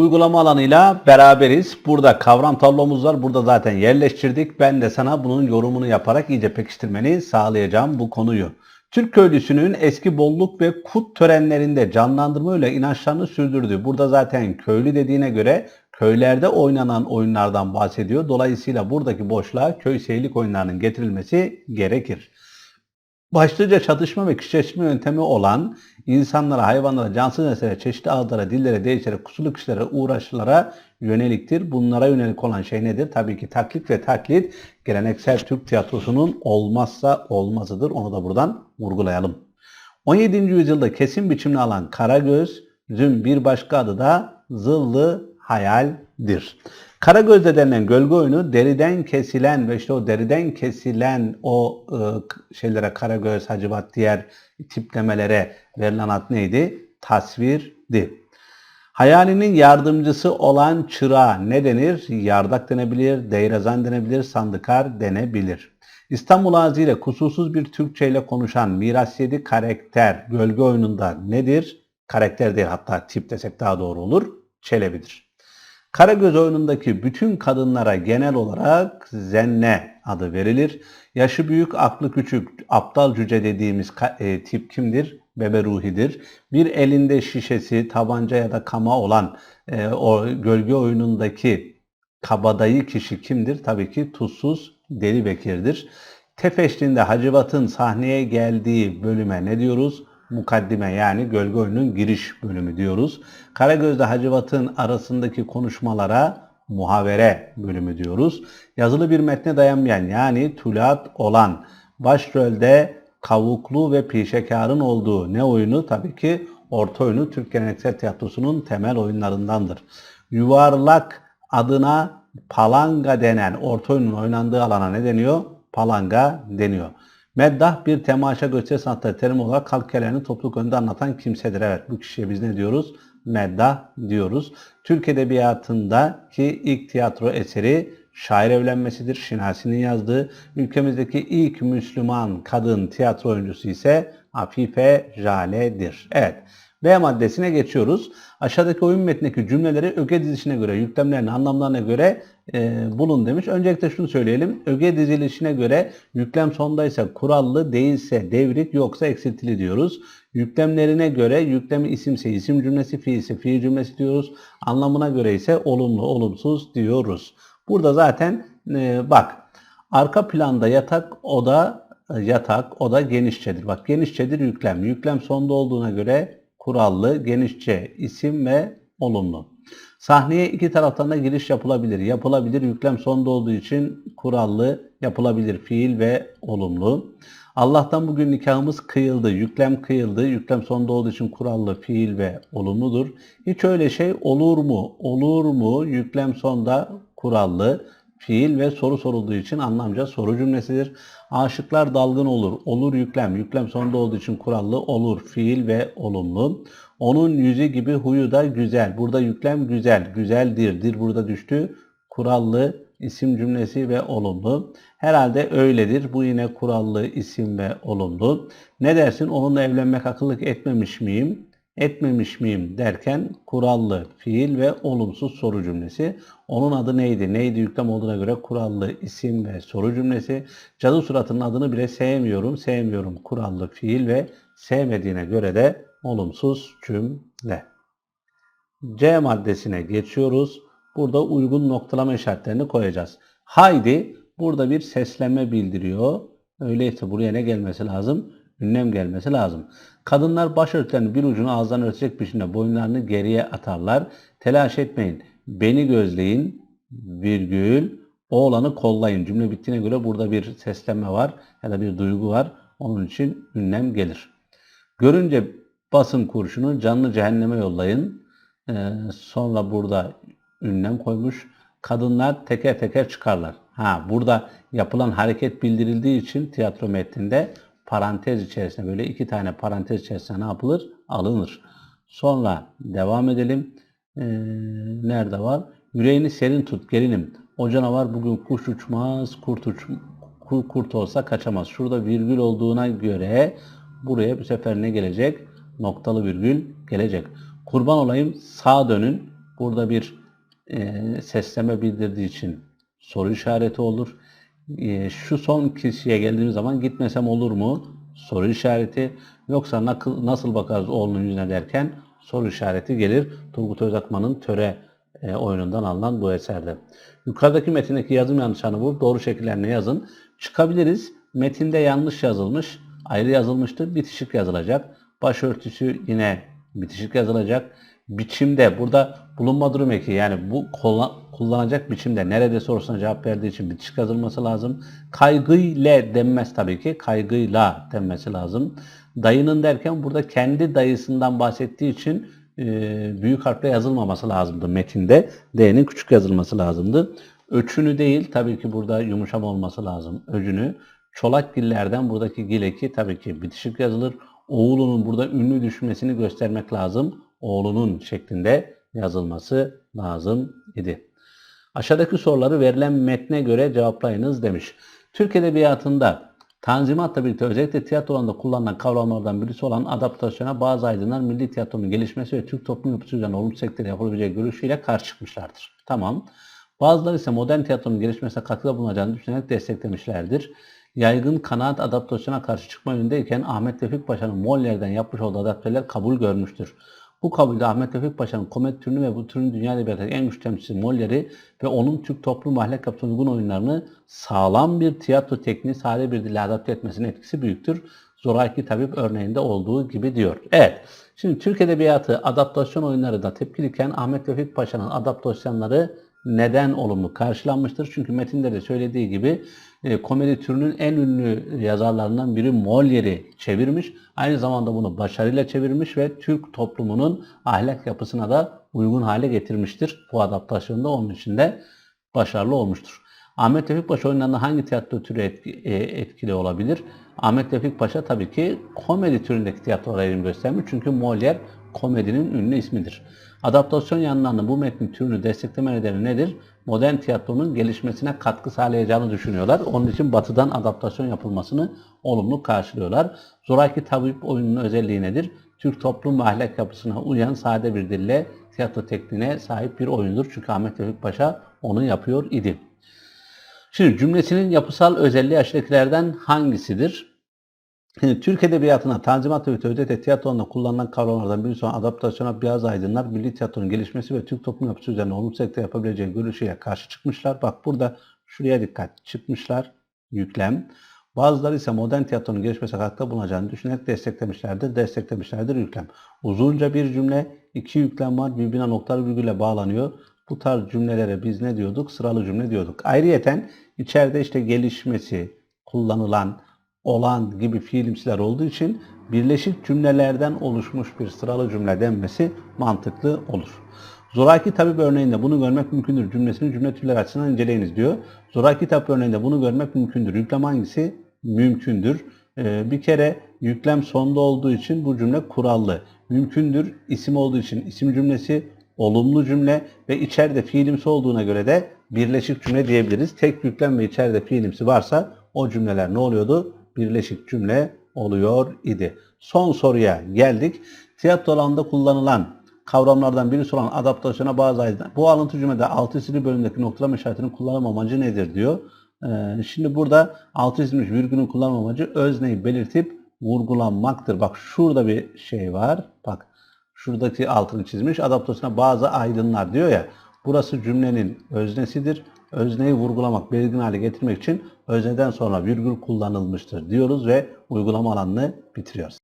Uygulama alanıyla beraberiz. Burada kavram tablomuz var. Burada zaten yerleştirdik. Ben de sana bunun yorumunu yaparak iyice pekiştirmeni sağlayacağım bu konuyu. Türk köylüsünün eski bolluk ve kut törenlerinde canlandırma ile inançlarını sürdürdü. Burada zaten köylü dediğine göre köylerde oynanan oyunlardan bahsediyor. Dolayısıyla buradaki boşluğa köy seyirlik oyunlarının getirilmesi gerekir. Başlıca çatışma ve kişileştirme yöntemi olan insanlara, hayvanlara, cansız nesnelere, çeşitli ağızlara, dillere, değişlere, kusurlu kişilere, uğraşlara yöneliktir. Bunlara yönelik olan şey nedir? Tabii ki taklit ve taklit geleneksel Türk tiyatrosunun olmazsa olmazıdır. Onu da buradan vurgulayalım. 17. yüzyılda kesin biçimini alan Karagöz'ün bir başka adı da zıllı hayaldir. Karagöz'de denilen gölge oyunu deriden kesilen ve işte o deriden kesilen o ıı, şeylere Karagöz, Hacivat diğer tiplemelere verilen ad neydi? Tasvirdi. Hayalinin yardımcısı olan çırağa ne denir? Yardak denebilir, deyrazan denebilir, sandıkar denebilir. İstanbul ağzıyla kusursuz bir Türkçe ile konuşan miras yedi karakter gölge oyununda nedir? Karakter değil hatta tip desek daha doğru olur. Çelebidir. Karagöz oyunundaki bütün kadınlara genel olarak zenne adı verilir. Yaşı büyük, aklı küçük, aptal cüce dediğimiz e, tip kimdir? Bebe ruhidir. Bir elinde şişesi, tabanca ya da kama olan e, o gölge oyunundaki kabadayı kişi kimdir? Tabii ki tuzsuz Deli Bekir'dir. Tefeşli'nde Hacivat'ın sahneye geldiği bölüme ne diyoruz? Mukaddime yani gölge oyunun giriş bölümü diyoruz. Karagöz'de Hacivat'ın arasındaki konuşmalara muhavere bölümü diyoruz. Yazılı bir metne dayanmayan yani tülat olan başrolde kavuklu ve pişekarın olduğu ne oyunu? Tabii ki orta oyunu Türk geleneksel tiyatrosunun temel oyunlarındandır. Yuvarlak adına palanga denen orta oyunun oynandığı alana ne deniyor? Palanga deniyor. Meddah bir temaşa gösteri sanatları terimi olarak halk hikayelerini topluluk önünde anlatan kimsedir. Evet bu kişiye biz ne diyoruz? Meddah diyoruz. Türk Edebiyatı'ndaki ilk tiyatro eseri şair evlenmesidir. Şinasi'nin yazdığı. Ülkemizdeki ilk Müslüman kadın tiyatro oyuncusu ise Afife Jale'dir. Evet. B maddesine geçiyoruz. Aşağıdaki oyun metnindeki cümleleri öge dizilişine göre, yüklemlerin anlamlarına göre e, bulun demiş. Öncelikle şunu söyleyelim. Öge dizilişine göre yüklem sondaysa kurallı, değilse devrik, yoksa eksiltili diyoruz. Yüklemlerine göre yüklemi isimse isim cümlesi, fiilse fiil cümlesi diyoruz. Anlamına göre ise olumlu, olumsuz diyoruz. Burada zaten e, bak arka planda yatak oda yatak oda genişçedir. Bak genişçedir yüklem. Yüklem sonda olduğuna göre kurallı, genişçe isim ve olumlu. Sahneye iki taraftan da giriş yapılabilir. Yapılabilir yüklem sonda olduğu için kurallı, yapılabilir fiil ve olumlu. Allah'tan bugün nikahımız kıyıldı. Yüklem kıyıldı. Yüklem sonda olduğu için kurallı, fiil ve olumludur. Hiç öyle şey olur mu? Olur mu? Yüklem sonda kurallı, fiil ve soru sorulduğu için anlamca soru cümlesidir. Aşıklar dalgın olur. Olur yüklem. Yüklem sonunda olduğu için kurallı olur. Fiil ve olumlu. Onun yüzü gibi huyu da güzel. Burada yüklem güzel. Güzeldir. Dir burada düştü. Kurallı isim cümlesi ve olumlu. Herhalde öyledir. Bu yine kurallı isim ve olumlu. Ne dersin? Onunla evlenmek akıllık etmemiş miyim? Etmemiş miyim derken kurallı fiil ve olumsuz soru cümlesi. Onun adı neydi? Neydi yüklem olduğuna göre kurallı isim ve soru cümlesi. Cadı suratının adını bile sevmiyorum. Sevmiyorum kurallı fiil ve sevmediğine göre de olumsuz cümle. C maddesine geçiyoruz. Burada uygun noktalama işaretlerini koyacağız. Haydi burada bir sesleme bildiriyor. Öyleyse buraya ne gelmesi lazım? Ünlem gelmesi lazım. Kadınlar başörtülerinin bir ucunu ağızdan örtecek biçimde boyunlarını geriye atarlar. Telaş etmeyin. Beni gözleyin. Virgül. Oğlanı kollayın. Cümle bittiğine göre burada bir seslenme var ya da bir duygu var. Onun için ünlem gelir. Görünce basın kurşunu canlı cehenneme yollayın. Ee, sonra burada ünlem koymuş. Kadınlar teker teker çıkarlar. Ha burada yapılan hareket bildirildiği için tiyatro metninde parantez içerisinde böyle iki tane parantez içerisinde ne yapılır? Alınır. Sonra devam edelim. Ee, nerede var? Yüreğini serin tut gelinim. O canavar bugün kuş uçmaz, kurt uç, ku- kurt olsa kaçamaz. Şurada virgül olduğuna göre buraya bu sefer ne gelecek? Noktalı virgül gelecek. Kurban olayım sağa dönün. Burada bir e, sesleme bildirdiği için soru işareti olur. E, şu son kişiye geldiğimiz zaman gitmesem olur mu? Soru işareti. Yoksa nasıl bakarız oğlunun yüzüne derken soru işareti gelir. Turgut Özakman'ın töre e, oyunundan alınan bu eserde. Yukarıdaki metindeki yazım yanlışlarını bulup doğru şekillerine yazın. Çıkabiliriz. Metinde yanlış yazılmış. Ayrı yazılmıştır. Bitişik yazılacak. Başörtüsü yine bitişik yazılacak. Biçimde burada bulunma durum eki yani bu kullan- kullanacak biçimde nerede sorusuna cevap verdiği için bitişik yazılması lazım. Kaygıyla denmez tabii ki. Kaygıyla denmesi lazım. Dayının derken burada kendi dayısından bahsettiği için e, büyük harfle yazılmaması lazımdı metinde. D'nin küçük yazılması lazımdı. Öçünü değil tabii ki burada yumuşam olması lazım. Öcünü. Çolak gillerden buradaki gileki tabii ki bitişik yazılır. Oğlunun burada ünlü düşmesini göstermek lazım. Oğlunun şeklinde yazılması lazım idi. Aşağıdaki soruları verilen metne göre cevaplayınız demiş. Türk Edebiyatı'nda Tanzimat'la birlikte özellikle tiyatro alanında kullanılan kavramlardan birisi olan adaptasyona bazı aydınlar milli tiyatronun gelişmesi ve Türk toplum yapısı üzerine olumsuz sektörde yapılabileceği görüşüyle karşı çıkmışlardır. Tamam. Bazıları ise modern tiyatronun gelişmesine katkıda bulunacağını düşünerek desteklemişlerdir. Yaygın kanaat adaptasyona karşı çıkma yönündeyken Ahmet Tevfik Paşa'nın Molière'den yapmış olduğu adapteler kabul görmüştür. Bu kabulde Ahmet Tevfik Paşa'nın komedi türünü ve bu türün dünya edebiyatındaki en güçlü temsilcisi Molière'i ve onun Türk toplum ahlak yapısına uygun oyunlarını sağlam bir tiyatro tekniği sade bir dille adapte etmesinin etkisi büyüktür. Zoraki Tabip örneğinde olduğu gibi diyor. Evet. Şimdi Türk Edebiyatı adaptasyon oyunları da tepkiliyken Ahmet Tevfik Paşa'nın adaptasyonları neden olumlu karşılanmıştır? Çünkü metinde de söylediği gibi e, komedi türünün en ünlü yazarlarından biri Molière'i çevirmiş. Aynı zamanda bunu başarıyla çevirmiş ve Türk toplumunun ahlak yapısına da uygun hale getirmiştir. Bu adaptasyonda onun için de başarılı olmuştur. Ahmet Tevfik Paşa oyunlarında hangi tiyatro türü etki- e, etkili olabilir? Ahmet Tevfik Paşa tabii ki komedi türündeki tiyatrolara eğilim göstermiş. Çünkü Molière komedinin ünlü ismidir. Adaptasyon yanlarının bu metnin türünü destekleme nedeni nedir? Modern tiyatronun gelişmesine katkı sağlayacağını düşünüyorlar. Onun için batıdan adaptasyon yapılmasını olumlu karşılıyorlar. Zoraki Tabip oyununun özelliği nedir? Türk toplum ve ahlak yapısına uyan sade bir dille tiyatro tekniğine sahip bir oyundur. Çünkü Ahmet Tevfik Paşa onu yapıyor idi. Şimdi cümlesinin yapısal özelliği aşağıdakilerden hangisidir? Şimdi Türk Edebiyatı'na Tanzimat ve Tevdet tiyatrolarında kullanılan kavramlardan birisi olan adaptasyona beyaz aydınlar milli tiyatronun gelişmesi ve Türk toplum yapısı üzerine olumsuz sektör yapabileceği görüşüyle karşı çıkmışlar. Bak burada şuraya dikkat çıkmışlar yüklem. Bazıları ise modern tiyatronun gelişmesine katkıda bulunacağını düşünerek desteklemişlerdir. Desteklemişlerdir yüklem. Uzunca bir cümle, iki yüklem var birbirine noktalı virgülle bağlanıyor. Bu tarz cümlelere biz ne diyorduk? Sıralı cümle diyorduk. Ayrıyeten içeride işte gelişmesi, kullanılan, olan gibi fiilimsiler olduğu için birleşik cümlelerden oluşmuş bir sıralı cümle denmesi mantıklı olur. Zoraki tabip örneğinde bunu görmek mümkündür cümlesini cümle türleri açısından inceleyiniz diyor. Zoraki tabip örneğinde bunu görmek mümkündür. Yüklem hangisi? Mümkündür. Ee, bir kere yüklem sonda olduğu için bu cümle kurallı. Mümkündür isim olduğu için isim cümlesi olumlu cümle ve içeride fiilimsi olduğuna göre de birleşik cümle diyebiliriz. Tek yüklem ve içeride fiilimsi varsa o cümleler ne oluyordu? Birleşik cümle oluyor idi. Son soruya geldik. Tiyatro alanında kullanılan kavramlardan birisi olan adaptasyona bazı aydınlar. Bu alıntı cümlede altı isimli bölümdeki noktalama işaretinin kullanım amacı nedir diyor. Ee, şimdi burada altı isimli virgülün kullanım amacı özneyi belirtip vurgulanmaktır. Bak şurada bir şey var. Bak şuradaki altını çizmiş. Adaptasyona bazı aydınlar diyor ya. Burası cümlenin öznesidir. Özneyi vurgulamak, belirgin hale getirmek için özneden sonra virgül kullanılmıştır diyoruz ve uygulama alanını bitiriyoruz.